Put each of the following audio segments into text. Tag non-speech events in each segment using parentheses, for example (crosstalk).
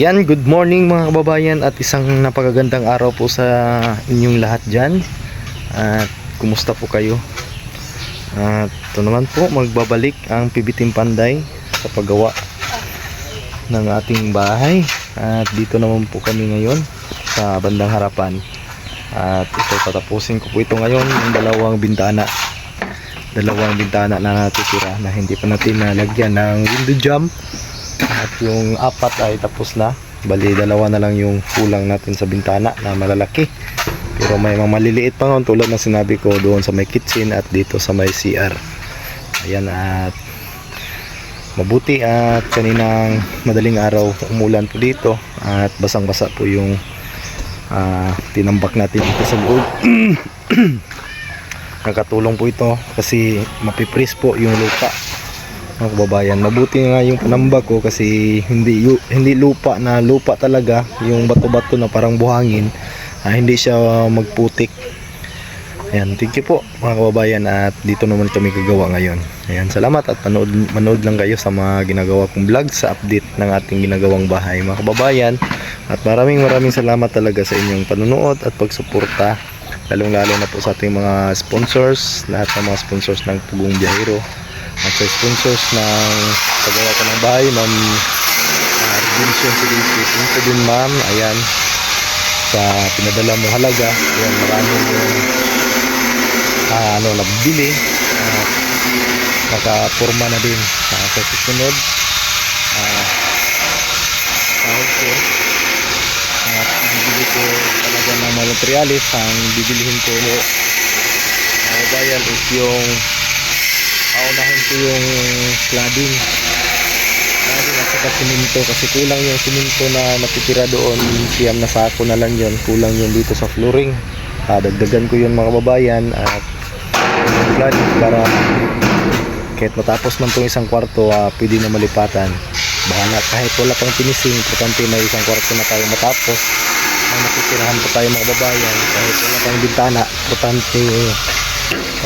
Ayan, good morning mga kababayan at isang napakagandang araw po sa inyong lahat dyan. At kumusta po kayo? At ito naman po, magbabalik ang Pibitim Panday sa paggawa ng ating bahay. At dito naman po kami ngayon sa bandang harapan. At ito, tatapusin ko po ito ngayon ng dalawang bintana. Dalawang bintana na natitira na hindi pa natin nalagyan ng window jump. At yung apat ay tapos na. Bali, dalawa na lang yung kulang natin sa bintana na malalaki. Pero may mga maliliit pa noon tulad ng sinabi ko doon sa may kitchen at dito sa may CR. Ayan at mabuti at kaninang madaling araw umulan po dito at basang-basa po yung ah, tinambak natin dito sa loob. (clears throat) Nakatulong po ito kasi mapipris po yung lupa mga kababayan. Mabuti nga yung panambak ko kasi hindi hindi lupa na lupa talaga, yung bato-bato na parang buhangin. ah, hindi siya magputik. Ayan, thank you po mga kababayan at dito naman kami gagawa ngayon. Ayan, salamat at manood, manood lang kayo sa mga ginagawa kong vlog sa update ng ating ginagawang bahay mga kababayan. At maraming maraming salamat talaga sa inyong panunood at pagsuporta. Lalong lalo na po sa ating mga sponsors, lahat ng mga sponsors ng Pugong Biyahero at sa sponsors ng paggawa ko ng bahay, ma'am uh, Redemption you din ma'am, ayan, sa pinadala mo halaga. Ayan, marami yung ah, ano, nagbili. Uh, nakapurma na din uh, sa susunod. Uh, sahod ko. At bibili ko talaga ng mga materialis. Ang bibilihin ko uh, bayan is yung ko yung cladding. Cladding at saka siminto. Kasi kulang yung siminto na natitira doon. Siyam na sako na lang yun. Kulang yun dito sa flooring. Ah, dagdagan ko yun mga kababayan at cladding para kahit matapos man itong isang kwarto ah, pwede na malipatan. Bahala kahit wala pang finishing importante may isang kwarto na tayo matapos. May matitirahan pa tayo mga kababayan. Kahit wala pang bintana importante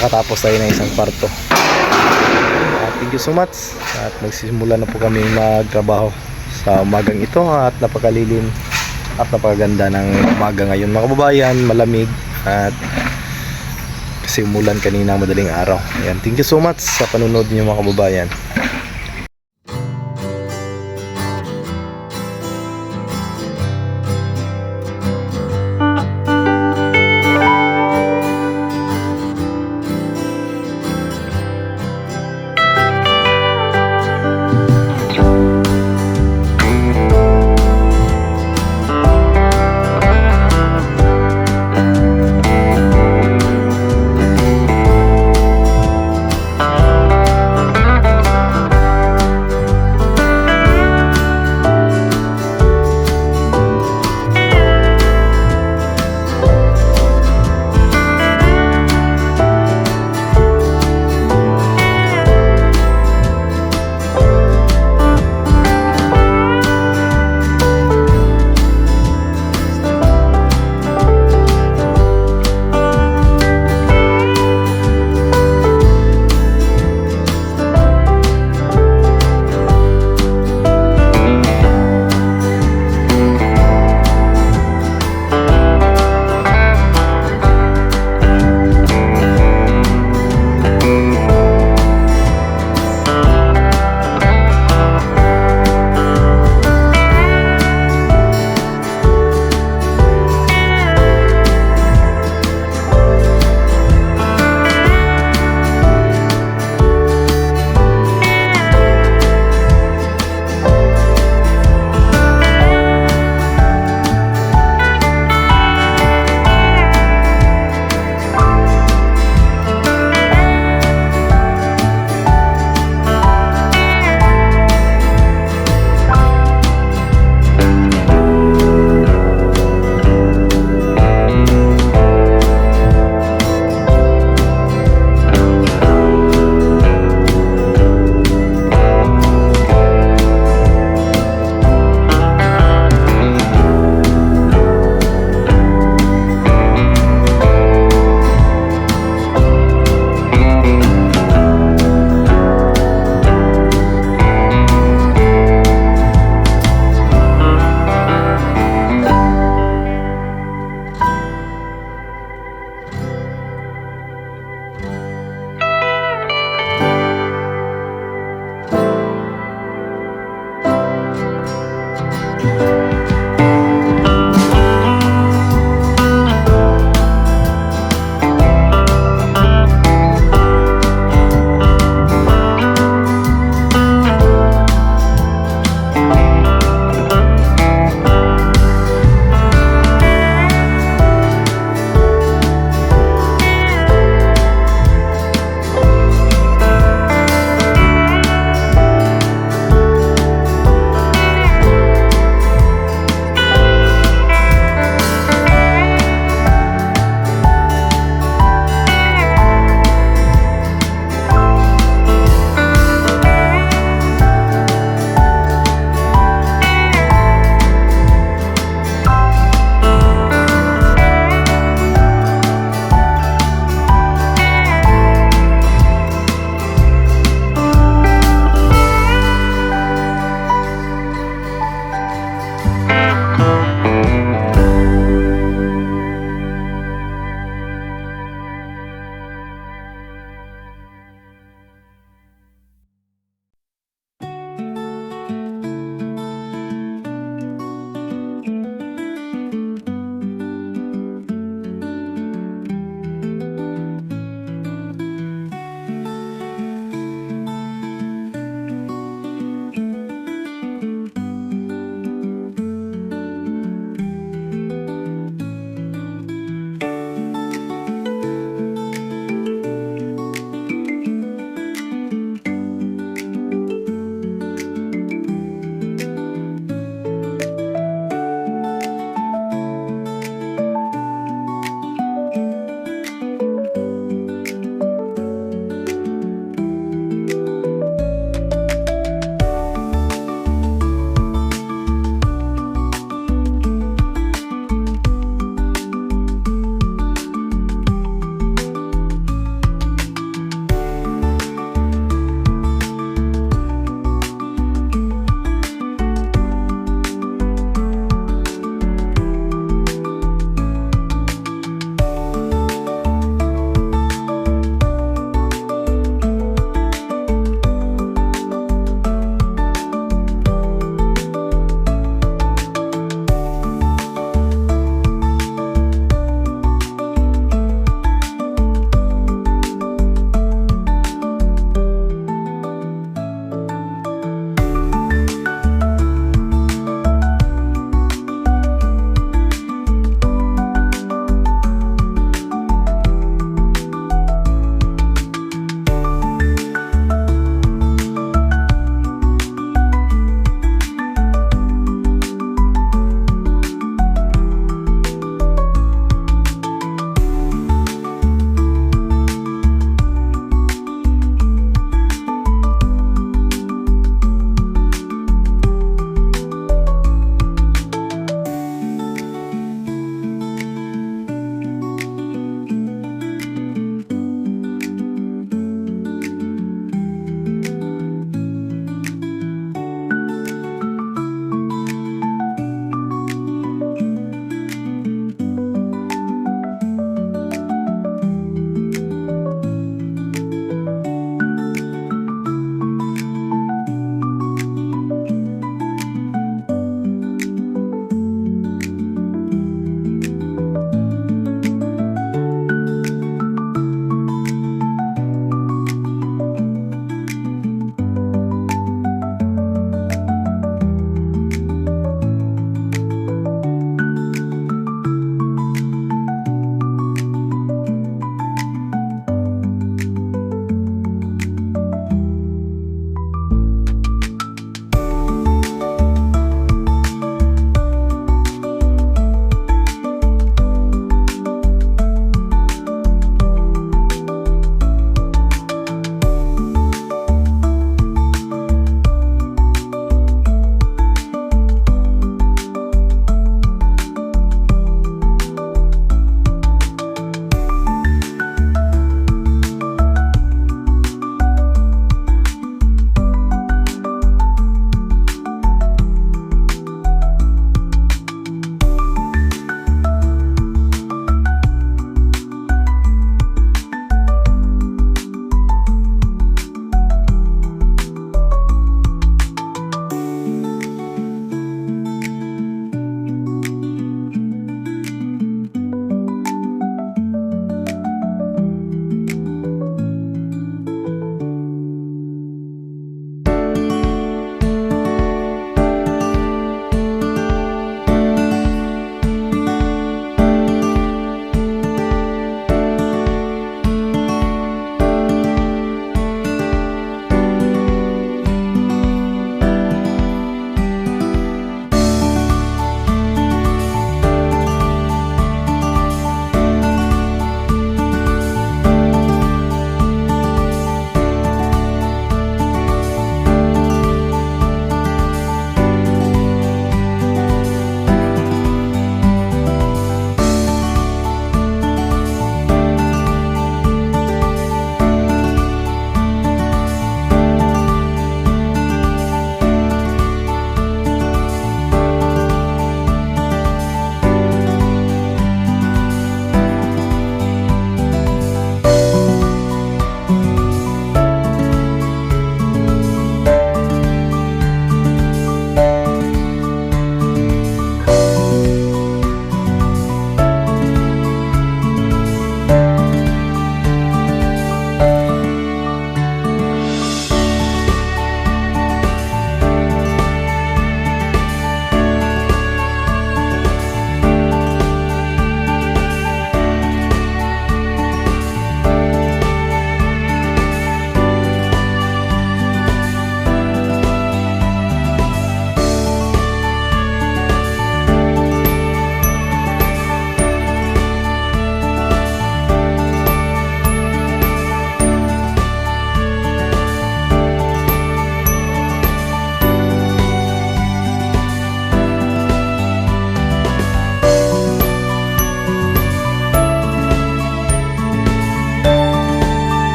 nakatapos tayo ng isang kwarto. Uh, thank you so much. At magsisimula na po kami magtrabaho sa umagang ito at napakalilim at napakaganda ng umaga ngayon. Mga kababayan malamig at kasi umulan kanina madaling araw. Ayan, thank you so much sa panunod niyo mga kababayan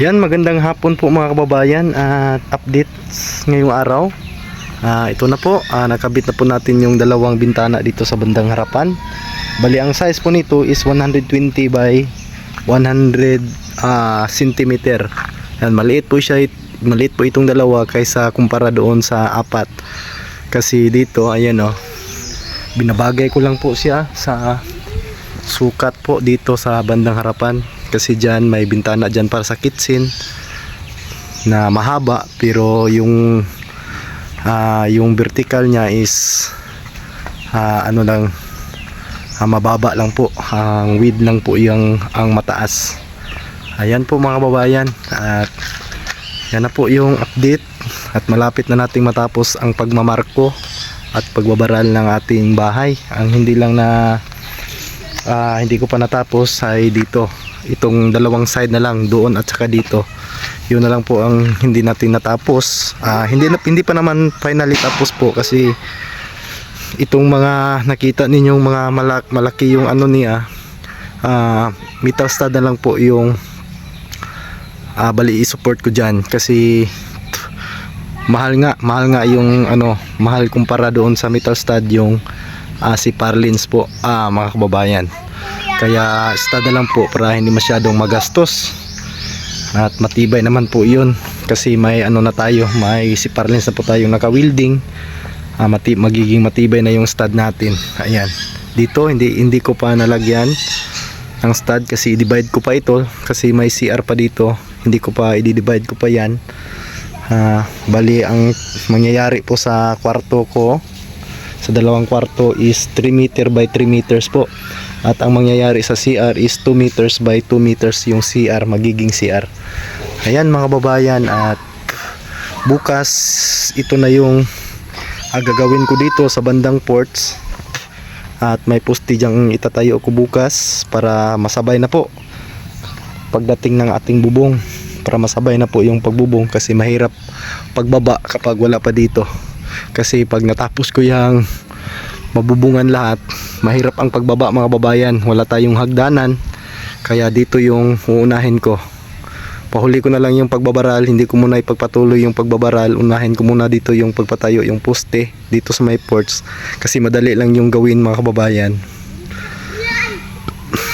Yan, magandang hapon po mga kababayan at updates ngayong araw. Ah, ito na po, ah, nakabit na po natin yung dalawang bintana dito sa bandang harapan. Bali, ang size po nito is 120 by 100 ah, centimeter. Yan, maliit po siya, maliit po itong dalawa kaysa kumpara doon sa apat. Kasi dito, ayan oh, binabagay ko lang po siya sa sukat po dito sa bandang harapan kasi dyan may bintana dyan para sa kitchen na mahaba. Pero yung ah, yung vertical niya is ah, ano lang ah, mababa lang po. Ang width lang po yung ang mataas. Ayan po mga babayan at yan na po yung update. At malapit na nating matapos ang pagmamarko at pagbabaral ng ating bahay. Ang hindi lang na ah, hindi ko pa natapos ay dito itong dalawang side na lang doon at saka dito. Yun na lang po ang hindi natin natapos. Ah, hindi, na, hindi pa naman finally tapos po kasi itong mga nakita ninyong mga malak, malaki yung ano niya. Ah, metal stud na lang po yung ah, bali i-support ko dyan. Kasi mahal nga mahal nga yung ano mahal kumpara doon sa metal stud yung ah, si Parlins po. Ah, mga kababayan kaya stud na lang po para hindi masyadong magastos. At matibay naman po yun. Kasi may ano na tayo may si Parlins na po tayong naka welding ah, mati magiging matibay na yung stud natin. Ayan. Dito hindi hindi ko pa nalagyan ang stud kasi i-divide ko pa ito. Kasi may CR pa dito. Hindi ko pa i-divide ko pa yan. Ah, bali ang mangyayari po sa kwarto ko sa dalawang kwarto is 3 meter by 3 meters po at ang mangyayari sa CR is 2 meters by 2 meters yung CR magiging CR ayan mga babayan at bukas ito na yung ah, gagawin ko dito sa bandang ports. At may poste dyang itatayo ko bukas para masabay na po pagdating ng ating bubong. Para masabay na po yung pagbubong kasi mahirap pagbaba kapag wala pa dito. Kasi pag natapos ko yung mabubungan lahat. Mahirap ang pagbaba mga babayan. Wala tayong hagdanan. Kaya dito yung uunahin ko. Pahuli ko na lang yung pagbabaral. Hindi ko muna ipagpatuloy yung pagbabaral. Unahin ko muna dito yung pagpatayo yung poste dito sa may ports. Kasi madali lang yung gawin mga kababayan.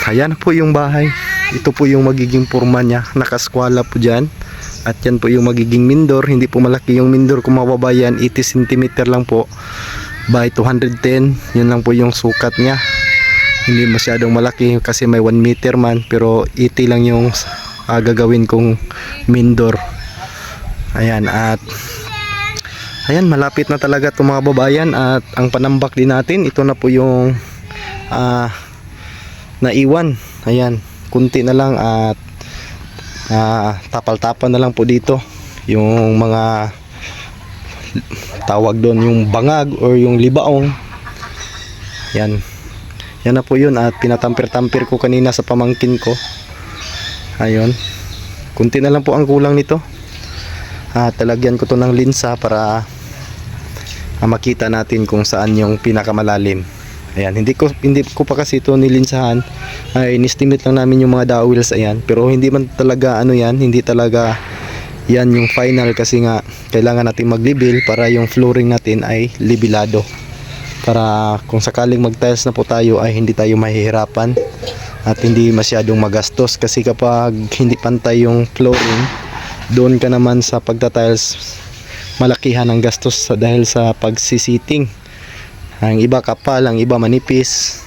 Ayan po yung bahay. Ito po yung magiging forma niya. Nakaskwala po dyan. At yan po yung magiging mindor. Hindi po malaki yung mindor kung mababayan 80 cm lang po by 210 yun lang po yung sukat niya. Hindi masyadong malaki kasi may 1 meter man pero 80 lang yung ah, gagawin kong mindor. Ayan at ayan malapit na talaga itong mga babayan at ang panambak din natin ito na po yung ah, naiwan. Ayan kunti na lang at ah, tapal-tapal na lang po dito yung mga tawag doon yung bangag or yung libaong. Yan. Yan na po yun at pinatampir-tampir ko kanina sa pamangkin ko. Ayun. Kunti na lang po ang kulang nito. At talagyan ko to ng linsa para ah, makita natin kung saan yung pinakamalalim. Ayan hindi ko hindi ko pa kasi ito nilinsahan. Ay inestimate lang namin yung mga dowels ayan. Pero hindi man talaga ano yan hindi talaga yan yung final kasi nga kailangan natin mag-level para yung flooring natin ay libilado. Para kung sakaling mag-tiles na po tayo ay hindi tayo mahihirapan at hindi masyadong magastos. Kasi kapag hindi pantay yung flooring doon ka naman sa pagta-tiles malakihan ang gastos dahil sa pagsisiting ang iba kapal ang iba manipis.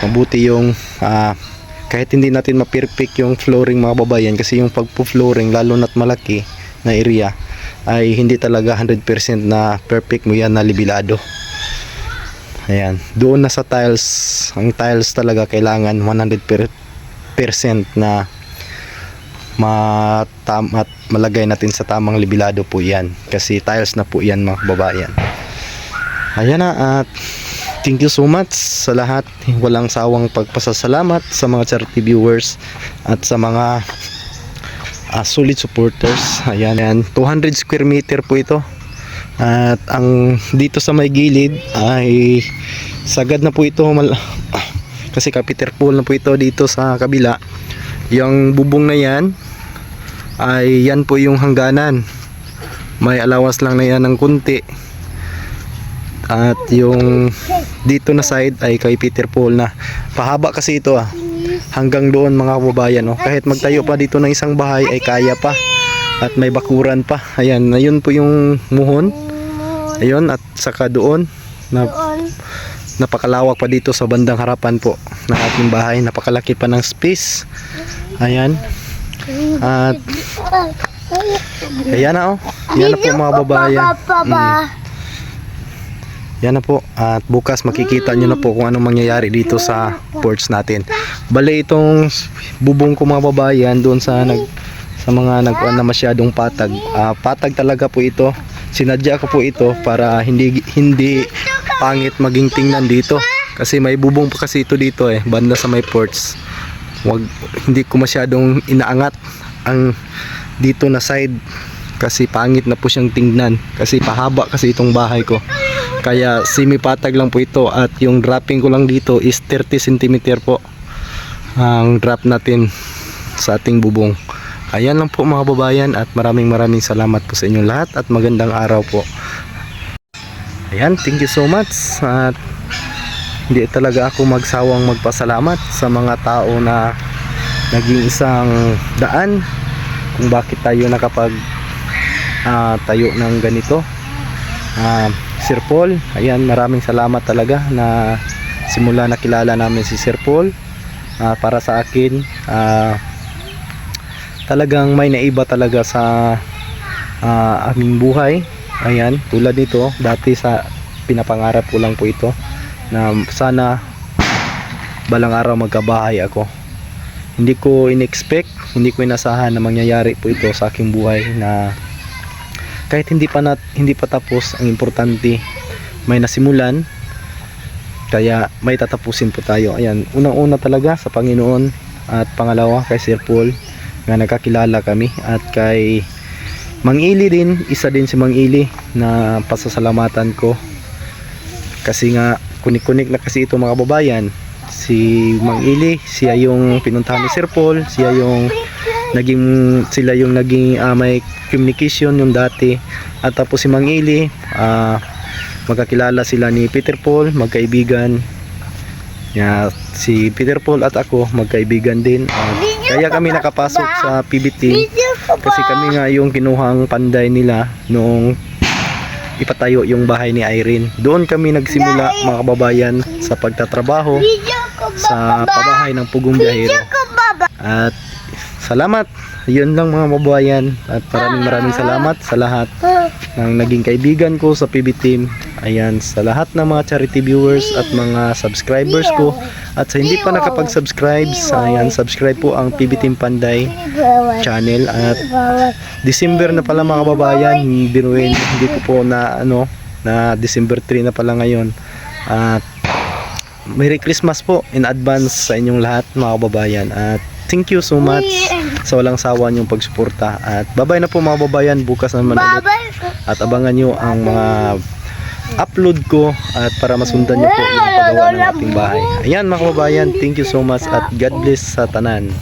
Mabuti yung ah, kahit hindi natin ma-perfect yung flooring mga babayan kasi yung pagpo-flooring lalo na't malaki na area ay hindi talaga 100% na perfect mo yan na libilado ayan. Doon na sa tiles ang tiles talaga kailangan 100% na matam at malagay natin sa tamang libilado po yan. Kasi tiles na po yan mga babayan ayan na at thank you so much sa lahat. Walang sawang pagpasasalamat sa mga charity viewers at sa mga ah, solid supporters. Ayan, ayan. 200 square meter po ito. At ang dito sa may gilid ay sagad na po ito mal- kasi kapiter pool na po ito dito sa kabila. Yung bubong na yan ay yan po yung hangganan. May allowance lang na yan ng kunti. At yung dito na side ay kay Peter Paul na pahaba kasi ito ah. Hanggang doon mga kababayan oh. Kahit magtayo pa dito ng isang bahay ay kaya pa. At may bakuran pa. Ayan, ayun po yung muhon. Ayun at saka doon na napakalawak pa dito sa bandang harapan po ng ating bahay. Napakalaki pa ng space. Ayan. At ayan na oh. Yan na po mga babayan. Mm. Yan na po. At bukas makikita nyo na po kung anong mangyayari dito sa porch natin. Bale itong bubong ko mga babayan doon sa nag sa mga nagkuan na masyadong patag. Ah, patag talaga po ito. Sinadya ko po ito para hindi hindi pangit maging tingnan dito. Kasi may bubong pa kasi ito dito eh, banda sa may porch. Wag hindi ko masyadong inaangat ang dito na side kasi pangit na po siyang tingnan kasi pahaba kasi itong bahay ko. Kaya semi-patag lang po ito at yung dropping ko lang dito is 30 cm po ang drop natin sa ating bubong. Ayan lang po mga babayan at maraming maraming salamat po sa inyong lahat at magandang araw po. Ayan, thank you so much at hindi talaga ako magsawang magpasalamat sa mga tao na naging isang daan kung bakit tayo nakapag ah, tayo ng ganito. Ah, Sir Paul, ayan maraming salamat talaga na simula nakilala namin si Sir Paul. Ah, para sa akin, ah, talagang may naiba talaga sa ah, aming buhay. Ayan, tulad nito, dati sa pinapangarap ko lang po ito na sana balang araw magkabahay ako. Hindi ko in-expect, hindi ko inasahan na mangyayari po ito sa aking buhay na kahit hindi pa nat, hindi pa tapos, ang importante may nasimulan kaya may tatapusin po tayo. Ayan, unang-una talaga sa Panginoon at pangalawa kay Sir Paul nga nagkakilala kami at kay Mang Ili din, isa din si Mang Ili na pasasalamatan ko kasi nga kunik-kunik na kasi ito mga babayan si Mang Ili siya yung pinuntahan ni Sir Paul siya yung naging sila yung naging ah, may communication yung dati. At tapos si Mang Ili ah, magkakilala sila ni Peter Paul magkaibigan. Ya si Peter Paul at ako magkaibigan din. At kaya kami nakapasok sa PBT kasi kami nga yung kinuhang panday nila noong ipatayo yung bahay ni Irene. Doon kami nagsimula mga kababayan sa pagtatrabaho sa pabahay ng Pugong Biyahero. At salamat. Yun lang mga kababayan. At maraming maraming salamat sa lahat ng naging kaibigan ko sa PB Team. Ayan, sa lahat ng mga charity viewers at mga subscribers ko. At sa hindi pa nakapag-subscribe, ayan, subscribe po ang PB Team Panday channel. At December na pala mga kababayan, hindi, rin- hindi ko po na ano, na December 3 na pala ngayon. At Merry Christmas po in advance sa inyong lahat mga kababayan. At thank you so much sa walang sawa niyong pagsuporta. At babay na po mga kababayan, bukas naman ulit. At abangan nyo ang mga upload ko at para masundan nyo po yung paggawa ng ating bahay. Ayan mga kababayan, thank you so much at God bless sa tanan.